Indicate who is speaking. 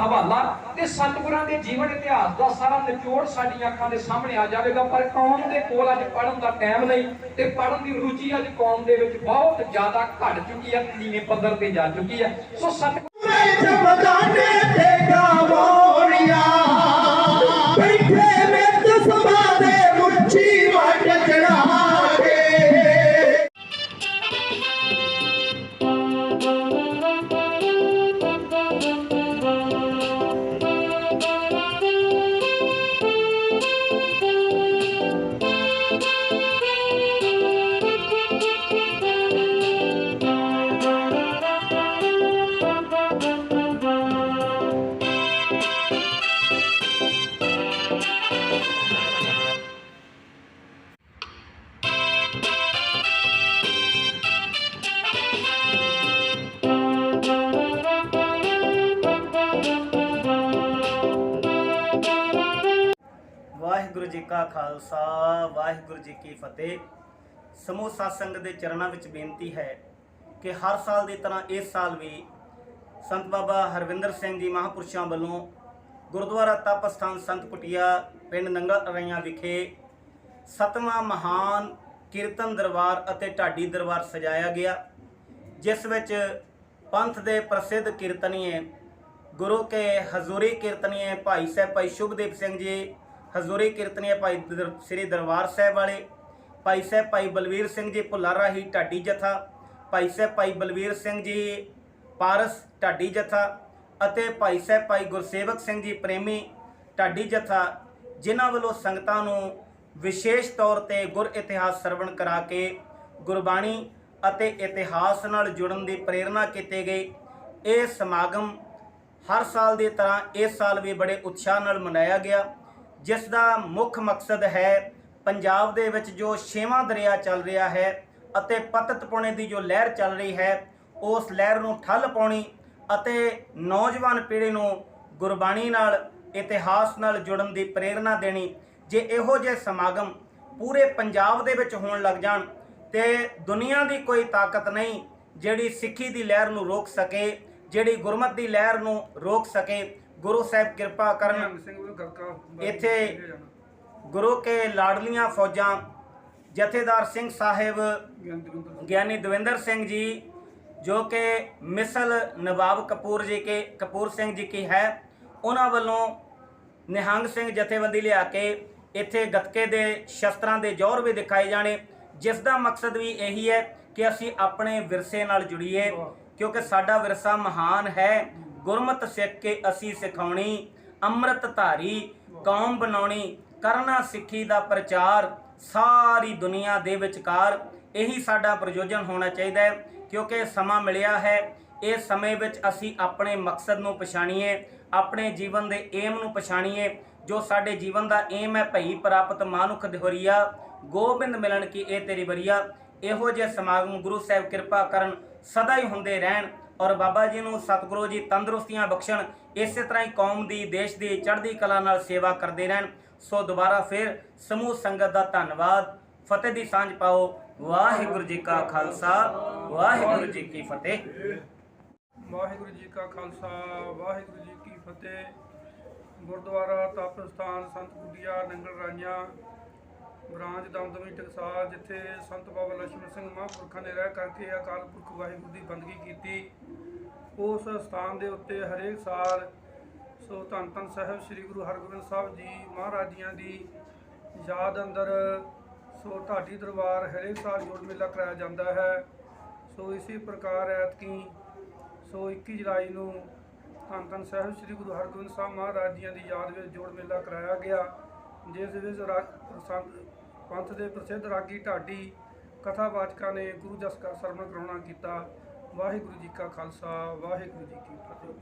Speaker 1: ਹਵਾਲਾ ਤੇ ਸਤਿਗੁਰਾਂ ਦੇ ਜੀਵਨ ਇਤਿਹਾਸ ਦਾ ਸਾਰਾ ਨਿਚੋੜ ਸਾਡੀਆਂ ਅੱਖਾਂ ਦੇ ਸਾਹਮਣੇ ਆ ਜਾਵੇਗਾ। ਪਰ ਕੌਮ ਦੇ ਕੋਲ ਅੱਜ ਪੜ੍ਹਨ ਦਾ ਟਾਈਮ ਨਹੀਂ ਤੇ ਪੜ੍ਹਨ ਦੀ ਰੁਚੀ ਅੱਜ ਕੌਮ ਦੇ ਵਿੱਚ ਬਹੁਤ ਜ਼ਿਆਦਾ ਘਟ ਚੁੱਕੀ ਹੈ, ਨੀਵੇਂ ਪੱਧਰ ਤੇ ਜਾ ਚੁੱਕੀ ਹੈ। ਸੋ ਸਤਿਗੁਰ
Speaker 2: ਵਾਹਿਗੁਰੂ ਜੀ ਕਾ ਖਾਲਸਾ, ਵਾਹਿਗੁਰੂ ਜੀ ਕੀ ਫਤਿਹ। ਸਮੂਹ ਸਤਸੰਗ ਦੇ ਚਰਨਾਂ ਵਿੱਚ ਬੇਨਤੀ ਹੈ ਕਿ ਹਰ ਸਾਲ ਦੀ ਤਰ੍ਹਾਂ ਇਸ ਸਾਲ ਵੀ ਸੰਤ ਬਾਬਾ ਹਰਵਿੰਦਰ ਸਿੰਘ ਜੀ ਮਹਾਂਪੁਰਸ਼ਾਂ ਵੱਲੋਂ ਗੁਰਦੁਆਰਾ ਤਪ ਸਥਾਨ ਸੰਤ ਕੁਟਿਆ ਪਿੰਡ ਨੰਗਲ ਅਰਈਆਂ ਵਿਖੇ ਸਤਵਾਂ ਮਹਾਨ ਕੀਰਤਨ ਦਰਬਾਰ ਅਤੇ ਢਾਡੀ ਦਰਬਾਰ ਸਜਾਇਆ ਗਿਆ, ਜਿਸ ਵਿੱਚ ਪੰਥ ਦੇ ਪ੍ਰਸਿੱਧ ਕੀਰਤਨੀਏ ਗੁਰੂ ਕੇ ਹਜ਼ੂਰੀ ਕੀਰਤਨੀਏ ਭਾਈ ਸਾਹਿਬ ਭਾਈ ਸ਼ੁਭਦੀਪ ਸਿੰਘ ਜੀ ਹਜ਼ੂਰੀ ਕੀਰਤਨੀਏ ਭਾਈ ਦਰ- ਸ੍ਰੀ ਦਰਬਾਰ ਸਾਹਿਬ ਵਾਲੇ। ਭਾਈ ਸਾਹਿਬ ਭਾਈ ਬਲਵੀਰ ਸਿੰਘ ਜੀ ਭੁੱਲਾ ਰਾਹੀ ਢਾਡੀ ਜਥਾ। ਭਾਈ ਸਾਹਿਬ ਭਾਈ ਬਲਵੀਰ ਸਿੰਘ ਜੀ ਪਾਰਸ ਢਾਡੀ ਜਥਾ ਅਤੇ ਭਾਈ ਸਾਹਿਬ ਭਾਈ ਗੁਰਸੇਵਕ ਸਿੰਘ ਜੀ ਪ੍ਰੇਮੀ ਢਾਡੀ ਜਥਾ, ਜਿਨ੍ਹਾਂ ਵੱਲੋਂ ਸੰਗਤਾਂ ਨੂੰ ਵਿਸ਼ੇਸ਼ ਤੌਰ ਤੇ ਗੁਰ ਇਤਿਹਾਸ ਸਰਵਣ ਕਰਾ ਕੇ ਗੁਰਬਾਣੀ ਅਤੇ ਇਤਿਹਾਸ ਨਾਲ ਜੁੜਨ ਦੀ ਪ੍ਰੇਰਣਾ ਕੀਤੀ ਗਈ ਇਹ ਸਮਾਗਮ ਹਰ ਸਾਲ ਦੀ ਤਰ੍ਹਾਂ ਇਸ ਸਾਲ ਵੀ ਬੜੇ ਉਤਸ਼ਾਹ ਨਾਲ ਮਨਾਇਆ ਗਿਆ। ਜਿਸ ਦਾ ਮੁੱਖ ਮਕਸਦ ਹੈ ਪੰਜਾਬ ਦੇ ਵਿੱਚ ਜੋ ਛੇਵਾਂ ਦਰਿਆ ਚੱਲ ਰਿਹਾ ਹੈ ਅਤੇ ਪਤਤ ਪੁਣੇ ਦੀ ਜੋ ਲਹਿਰ ਚੱਲ ਰਹੀ ਹੈ, ਉਸ ਲਹਿਰ ਨੂੰ ਠੱਲ ਪਾਉਣੀ ਅਤੇ ਨੌਜਵਾਨ ਪੀੜ੍ਹੀ ਨੂੰ ਗੁਰਬਾਣੀ ਨਾਲ, ਇਤਿਹਾਸ ਨਾਲ ਜੁੜਨ ਦੀ ਪ੍ਰੇਰਣਾ ਦੇਣੀ, ਜੇ ਇਹੋ ਜਿਹੇ ਸਮਾਗਮ ਪੂਰੇ ਪੰਜਾਬ ਦੇ ਵਿੱਚ ਹੋਣ ਲੱਗ ਜਾਣ ਤੇ ਦੁਨੀਆ ਦੀ ਕੋਈ ਤਾਕਤ ਨਹੀਂ ਜਿਹੜੀ ਸਿੱਖੀ ਦੀ ਲਹਿਰ ਨੂੰ ਰੋਕ ਸਕੇ, ਜਿਹੜੀ ਗੁਰਮਤ ਦੀ ਲਹਿਰ ਨੂੰ ਰੋਕ ਸਕੇ ਗੁਰੂ ਸਾਹਿਬ ਕਿਰਪਾ ਕਰਨ ਇੱਥੇ ਗੁਰੂ ਕੇ ਲਾਡਲੀਆਂ ਫੌਜਾਂ ਜਥੇਦਾਰ ਸਿੰਘ ਸਾਹਿਬ ਗਿਆਨੀ ਦਵਿੰਦਰ ਸਿੰਘ। ਜੀ ਜੋ ਕਿ ਮਿਸਲ ਨਵਾਬ ਕਪੂਰ ਜੀ ਕੇ ਕਪੂਰ ਸਿੰਘ ਜੀ ਕੀ ਹੈ ਉਹਨਾਂ ਵੱਲੋਂ ਨਿਹੰਗ ਸਿੰਘ ਜਥੇਬੰਦੀ ਲਿਆ ਕੇ ਇੱਥੇ ਗੱਤਕੇ ਦੇ ਸ਼ਸਤਰਾਂ ਦੇ ਜੌਹਰ ਵੀ ਦਿਖਾਏ ਜਾਣੇ। ਜਿਸ ਦਾ ਮਕਸਦ ਵੀ ਇਹੀ ਹੈ ਕਿ ਅਸੀਂ ਆਪਣੇ ਵਿਰਸੇ ਨਾਲ ਜੁੜੀਏ ਕਿਉਂਕਿ ਸਾਡਾ ਵਿਰਸਾ ਮਹਾਨ ਹੈ। ਗੁਰਮਤ ਸਿੱਖ ਕੇ ਅਸੀਂ ਸਿਖਾਉਣੀ, ਅੰਮ੍ਰਿਤ ਧਾਰੀ, ਕੌਮ ਬਣਾਉਣੀ, ਕਰਨਾ ਸਿੱਖੀ ਦਾ ਪ੍ਰਚਾਰ, ਸਾਰੀ ਦੁਨੀਆ ਦੇ ਵਿਚਕਾਰ ਇਹੀ ਸਾਡਾ ਪ੍ਰਯੋਜਨ ਹੋਣਾ ਚਾਹੀਦਾ ਹੈ, ਕਿਉਂਕਿ ਸਮਾਂ ਮਿਲਿਆ ਹੈ, ਇਹ ਸਮੇਂ ਵਿੱਚ ਅਸੀਂ ਆਪਣੇ ਮਕਸਦ ਨੂੰ ਪਛਾਣੀਏ, ਆਪਣੇ ਜੀਵਨ ਦੇ ਏਮ ਨੂੰ ਪਛਾਣੀਏ, ਜੋ ਸਾਡੇ ਜੀਵਨ ਦਾ ਏਮ ਹੈ ਭਈ ਪ੍ਰਾਪਤ ਮਾਨੁਖ ਦਿਹਰੀਆ, ਗੋਬਿੰਦ ਮਿਲਣ ਕੀ ਇਹ ਤੇਰੀ ਬਰੀਆ ਇਹੋ ਜਿਹੇ ਸਮਾਗਮ ਗੁਰੂ ਸਾਹਿਬ ਕਿਰਪਾ ਕਰਨ ਸਦਾ ਹੀ ਹੁੰਦੇ ਰਹਿਣ ਔਰ ਬਾਬਾ ਜੀ ਨੂੰ ਸਤਿਗੁਰੂ ਜੀ ਤੰਦਰੁਸਤੀਆਂ ਬਖਸ਼ਣ, ਇਸੇ ਤਰ੍ਹਾਂ ਹੀ ਕੌਮ ਦੀ, ਦੇਸ਼ ਦੀ, ਚੜ੍ਹਦੀ ਕਲਾ ਨਾਲ ਸੇਵਾ ਕਰਦੇ ਰਹਿਣ। ਸੋ ਦੁਬਾਰਾ ਫਿਰ ਸਮੂਹ ਸੰਗਤ ਦਾ ਧੰਨਵਾਦ। ਫਤਿਹ ਦੀ ਸਾਂਝ ਪਾਓ। ਵਾਹਿਗੁਰੂ ਜੀ ਕਾ ਖਾਲਸਾ। ਵਾਹਿਗੁਰੂ ਜੀ ਕੀ ਫਤਿਹ।
Speaker 3: ਵਾਹਿਗੁਰੂ ਜੀ ਕਾ ਖਾਲਸਾ। ਵਾਹਿਗੁਰੂ ਜੀ ਕੀ ਫਤਿਹ। ਗੁਰਦੁਆਰਾ ਤਪ ਸਥਾਨ ਸੰਤ ਗੁੱਡੀਆ ਨੰਗਲ ਰਾਈਆਂ ਬ੍ਰਾਂਚ ਦਮਦਮੀ ਟਕਸਾਲ ਜਿੱਥੇ ਸੰਤ ਬਾਬਾ ਲక్ష్ਮਣ ਸਿੰਘ ਮਹਾਂਪੁਰਖਾਂ ਨੇ ਰਹਿ ਕਰਕੇ ਅਕਾਲ ਪੁਰਖ ਵਾਹਿਗੁਰੂ ਦੀ ਬੰਦਗੀ ਕੀਤੀ। ਉਸ ਸਥਾਨ ਦੇ ਉੱਤੇ ਹਰੇਕ ਸਾਲ ਸੋ ਧੰਨ ਧੰਨ ਸਾਹਿਬ ਸ੍ਰੀ ਗੁਰੂ ਹਰਗੋਬਿੰਦ ਸਾਹਿਬ ਜੀ ਮਹਾਰਾਜ ਜੀਆਂ ਦੀ ਯਾਦ ਅੰਦਰ ਸੋ ਢਾਡੀ ਦਰਬਾਰ ਹਰੇਕ ਸਾਲ ਜੋੜ ਮੇਲਾ ਕਰਾਇਆ ਜਾਂਦਾ ਹੈ। ਸੋ ਇਸੇ ਪ੍ਰਕਾਰ ਐਤਕੀ ਸੋ 21 ਜੁਲਾਈ ਨੂੰ ਧੰਨ ਧੰਨ ਸਾਹਿਬ ਸ੍ਰੀ ਗੁਰੂ ਹਰਗੋਬਿੰਦ ਸਾਹਿਬ ਮਹਾਰਾਜ ਜੀਆਂ ਦੀ ਯਾਦ ਵਿੱਚ ਜੋੜ ਮੇਲਾ ਕਰਾਇਆ ਗਿਆ। ਜਿਸ ਵਿੱਚ ਰਾ- ਪੰਥ ਦੇ ਪ੍ਰਸਿੱਧ ਰਾਗੀ ਢਾਡੀ ਕਥਾਵਾਚਕਾਂ ਨੇ ਗੁਰੂ ਜਸ ਕਾ ਸਰਵਣ ਕਰਾਉਣਾ ਕੀਤਾ। ਵਾਹਿਗੁਰੂ ਜੀ ਕਾ ਖਾਲਸਾ, ਵਾਹਿਗੁਰੂ ਜੀ ਕੀ ਫਤਿਹ।